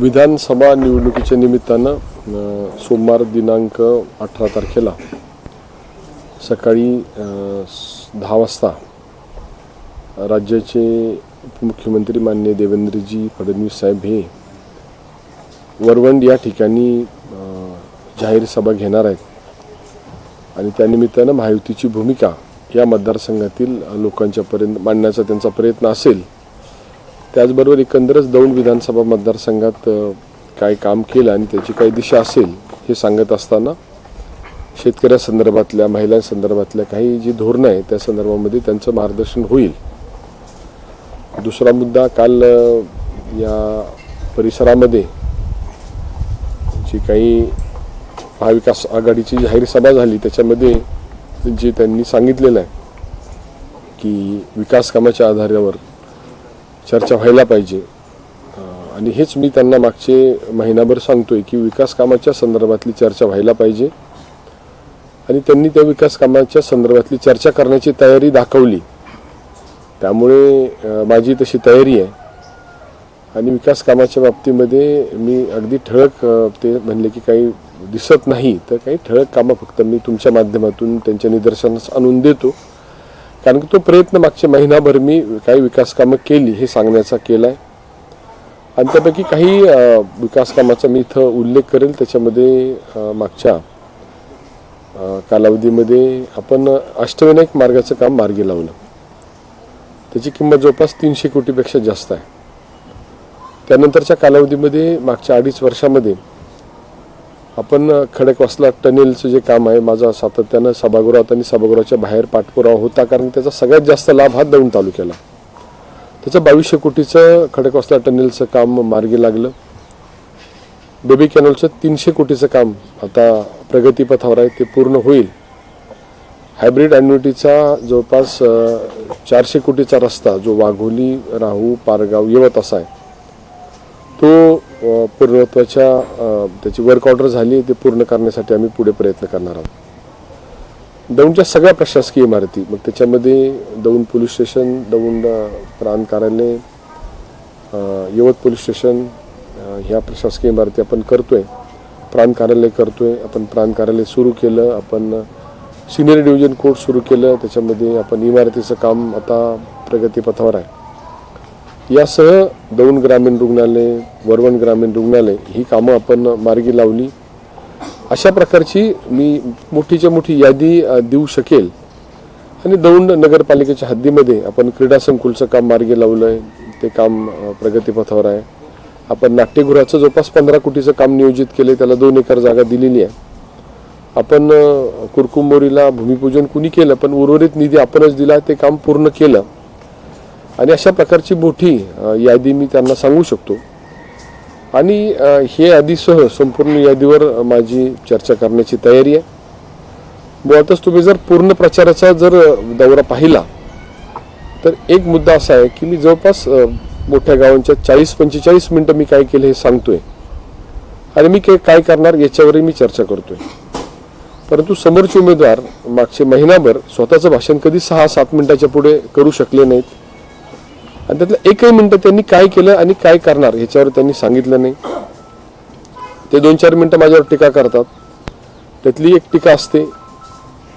विधानसभा निवडणुकीच्या निमित्तानं सोमवार दिनांक अठरा तारखेला सकाळी दहा वाजता राज्याचे उपमुख्यमंत्री मान्य देवेंद्रजी फडणवीस साहेब हे वरवंड या ठिकाणी जाहीर सभा घेणार आहेत. आणि त्यानिमित्तानं महायुतीची भूमिका या मतदारसंघातील लोकांच्यापर्यंत मांडण्याचा त्यांचा प्रयत्न असेल त्याचबरोबर एकंदरच दौंड विधानसभा मतदारसंघात काय काम केलं आणि त्याची काय दिशा असेल हे सांगत असताना शेतकऱ्यासंदर्भातल्या महिलांसंदर्भातल्या काही जी धोरणं आहे त्या संदर्भामध्ये त्यांचं मार्गदर्शन होईल. दुसरा मुद्दा काल या परिसरामध्ये जी काही महाविकास आघाडीची जाहीर सभा झाली त्याच्यामध्ये जे त्यांनी सांगितलेलं आहे की विकास कामाच्या आधारावर चर्चा व्हायला पाहिजे. आणि हेच मी त्यांना मागचे महिनाभर सांगतोय की विकास कामाच्या संदर्भातली चर्चा व्हायला पाहिजे. आणि त्यांनी त्या विकास कामाच्या संदर्भातली चर्चा करण्याची तयारी दाखवली. त्यामुळे माझी तशी तयारी आहे. आणि विकास कामाच्या बाबतीमध्ये मी अगदी ठळक ते म्हणले की काही दिसत नाही तर काही ठळक कामं फक्त मी तुमच्या माध्यमातून त्यांच्या निदर्शनास आणून देतो. कारण की तो प्रयत्न मागच्या महिनाभर मी काही विकास कामं केली हे सांगण्याचा केला आहे. आणि त्यापैकी काही विकास कामाचा मी इथं उल्लेख करेल. त्याच्यामध्ये मागच्या कालावधीमध्ये आपण अष्टविनायक मार्गाचं काम मार्गी लावलं. त्याची किंमत जवळपास तीनशे कोटीपेक्षा जास्त आहे. त्यानंतरच्या कालावधीमध्ये मागच्या अडीच वर्षामध्ये आपण खडकवासला टनेलचं जे काम आहे माझा सातत्यानं सभागृहात आणि सभागृहाच्या बाहेर पाठपुरावा होता कारण त्याचा सगळ्यात जास्त लाभ हा दौंड तालुक्याला. त्याचं बावीसशे कोटीचं खडकवासला टनेलचं काम मार्गी लागलं. बेबी कॅनलचं तीनशे कोटीचं काम आता प्रगतीपथावर आहे ते पूर्ण होईल. हायब्रिड अॅन्युटीचा जवळपास चारशे कोटीचा रस्ता जो वाघोली राहू पारगाव यवत असा आहे तो पूर्णत्वाच्या त्याची वर्क ऑर्डर झाली ते पूर्ण करण्यासाठी आम्ही पुढे प्रयत्न करणार आहोत. दौंडच्या सगळ्या प्रशासकीय इमारती मग त्याच्यामध्ये दौंड पोलीस स्टेशन दौंड प्राण प्रांत कार्यालय यवत पोलीस स्टेशन ह्या प्रशासकीय इमारती आपण करतोय. प्रांत कार्यालय करतोय. आपण प्रांत कार्यालय सुरू केलं. आपण सिनियर डिव्हिजन कोर्ट सुरू केलं. त्याच्यामध्ये आपण इमारतीचं काम आता प्रगतीपथावर आहे. यासह दौंड ग्रामीण रुग्णालय वरवण ग्रामीण रुग्णालय ही कामं आपण मार्गी लावली. अशा प्रकारची मी मोठीच्या मोठी यादी देऊ शकेल. आणि दौंड नगरपालिकेच्या हद्दीमध्ये आपण क्रीडा संकुलचं काम मार्गी लावलं आहे ते काम प्रगतीपथावर आहे. आपण नाट्यगृहाचं जवळपास पंधरा कोटीचं काम नियोजित केलं त्याला दोन एकर जागा दिलेली आहे. आपण कुरकुंबोरीला भूमिपूजन कुणी केलं? पण उर्वरित निधी आपणच दिला. ते काम पूर्ण केलं. आणि अशा प्रकारची मोठी यादी मी त्यांना सांगू शकतो. आणि हे यादीसह संपूर्ण यादीवर माझी चर्चा करण्याची तयारी आहे. मुळातच तुम्ही जर पूर्ण प्रचाराचा जर दौरा पाहिला तर एक मुद्दा असा आहे की मी जवळपास मोठ्या गावांच्या चाळीस पंचेचाळीस मिनटं मी काय केलं हे सांगतोय. आणि मी काय काय करणार याच्यावरही मी चर्चा करतोय. परंतु समोरचे उमेदवार मागचे महिनाभर स्वतःचं भाषण कधी सहा सात मिनिटाच्या पुढे करू शकले नाहीत. आणि त्यातलं एकही मिनिटं त्यांनी काय केलं आणि काय करणार ह्याच्यावर त्यांनी सांगितलं नाही. ते दोन चार मिनटं माझ्यावर टीका करतात. त्यातली एक टीका असते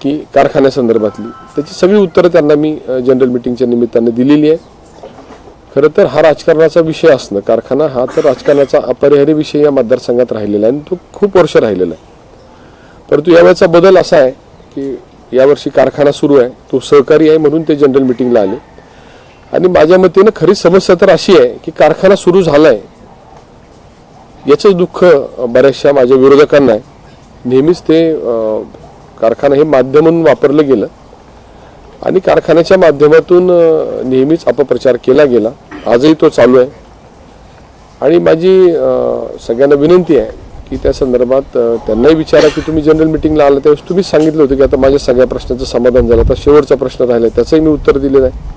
की कारखान्यासंदर्भातली. त्याची सगळी उत्तरं त्यांना मी जनरल मिटिंगच्या निमित्ताने दिलेली आहे. खरं तर हा राजकारणाचा विषय असणं कारखाना हा तर राजकारणाचा अपरिहार्य विषय या मतदारसंघात राहिलेला आहे आणि तो खूप वर्ष राहिलेला आहे. परंतु यावेळेचा बदल असा आहे की यावर्षी कारखाना सुरू आहे तो सहकारी आहे म्हणून ते जनरल मिटिंगला आले. आणि माझ्या मतेनं खरी समस्या तर अशी आहे की कारखाना सुरू झालाय. याचंच दुःख बऱ्याचशा माझ्या विरोधकांना आहे. नेहमीच ते कारखाना हे माध्यम म्हणून वापरलं गेलं. आणि कारखान्याच्या माध्यमातून नेहमीच अपप्रचार केला गेला. आजही तो चालू आहे. आणि माझी सगळ्यांना विनंती आहे की त्या संदर्भात त्यांनाही विचारा की तुम्ही जनरल मिटिंगला आला त्यावेळेस तुम्हीच सांगितलं होतं की आता माझ्या सगळ्या प्रश्नाचं समाधान झालं. आता शेवटचा प्रश्न राहिला त्याचंही मी उत्तर दिलेलं आहे.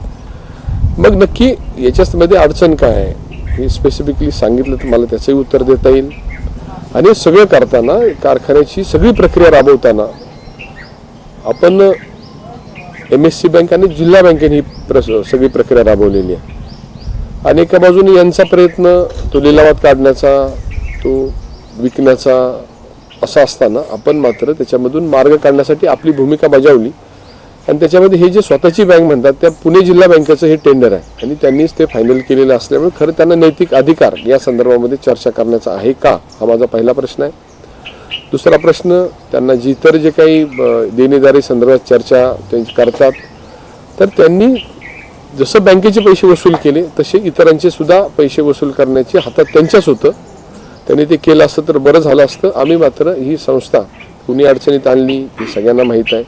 मग नक्की याच्यामध्ये अडचण काय आहे? हे स्पेसिफिकली सांगितलं तर मला त्याचंही उत्तर देता येईल. आणि सगळं करताना कारखान्याची सगळी प्रक्रिया राबवताना आपण एम एस सी बँक आणि जिल्हा बँकेने ही प्र सगळी प्रक्रिया राबवलेली आहे. आणि एका बाजूने यांचा प्रयत्न तो लिलावात काढण्याचा तो विकण्याचा असा असताना आपण मात्र त्याच्यामधून मार्ग काढण्यासाठी आपली भूमिका बजावली. आणि त्याच्यामध्ये हे जे स्वतःची बँक म्हणतात त्या पुणे जिल्हा बँकेचं हे टेंडर आहे. आणि त्यांनीच ते फायनल केलेलं असल्यामुळे खरं त्यांना नैतिक अधिकार या संदर्भामध्ये चर्चा करण्याचा आहे का? हा माझा पहिला प्रश्न आहे. दुसरा प्रश्न त्यांना जी इतर जे काही देणेदारी संदर्भात चर्चा त्यांची करतात तर त्यांनी जसं बँकेचे पैसे वसूल केले तसे इतरांचे सुद्धा पैसे वसूल करण्याचे हातात त्यांच्याच होतं. त्यांनी ते केलं असतं तर बरं झालं असतं. आम्ही मात्र ही संस्था कुणी अडचणीत आणली ही सगळ्यांना माहीत आहे.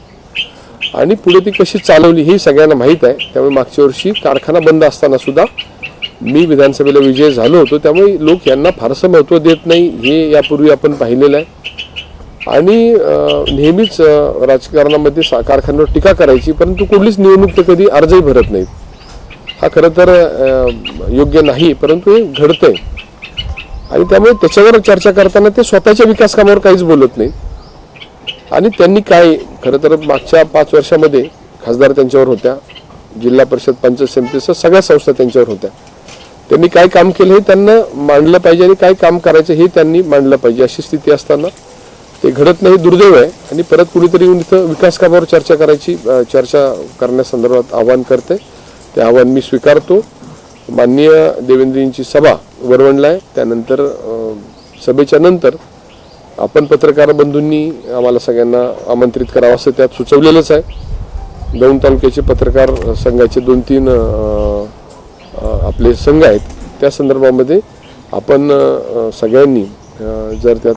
आणि पुढे ती कशी चालवली ही सगळ्यांना माहीत आहे. त्यामुळे मागच्या वर्षी कारखाना बंद असताना सुद्धा मी विधानसभेला विजय झालो होतो. त्यामुळे लोक यांना फारसं महत्त्व देत नाही. हे यापूर्वी आपण पाहिलेलं आहे. आणि नेहमीच राजकारणामध्ये सा- कारखान्यावर टीका करायची. परंतु कुठलीच निवडणूक ते कधी अर्जही भरत नाहीत हा खरं तर योग्य नाही. परंतु हे घडतंय. आणि त्यामुळे त्याच्यावर चर्चा करताना ते स्वतःच्या विकास कामावर काहीच बोलत नाही. आणि त्यांनी काय खरं तर मागच्या पाच वर्षामध्ये खासदार त्यांच्यावर होत्या जिल्हा परिषद पंचायत समितीसह सगळ्या संस्था त्यांच्यावर होत्या. त्यांनी काय काम केलं हे त्यांना मांडलं पाहिजे आणि काय काम करायचं हे त्यांनी मांडलं पाहिजे अशी स्थिती असताना ते घडत नाही दुर्दैव आहे. आणि परत कुणीतरी येऊन इथं विकास कामावर चर्चा करायची चर्चा करण्यासंदर्भात आव्हान करते. ते आव्हान मी स्वीकारतो. माननीय देवेंद्रजींची सभा वरवणला आहे त्यानंतर सभेच्या नंतर आपण पत्रकार बंधूंनी आम्हाला सगळ्यांना आमंत्रित करावं असं त्यात सुचवलेलंच आहे. दौंड तालुक्याचे पत्रकार संघाचे दोन तीन आपले संघ आहेत. त्या संदर्भामध्ये आपण सगळ्यांनी जर त्यात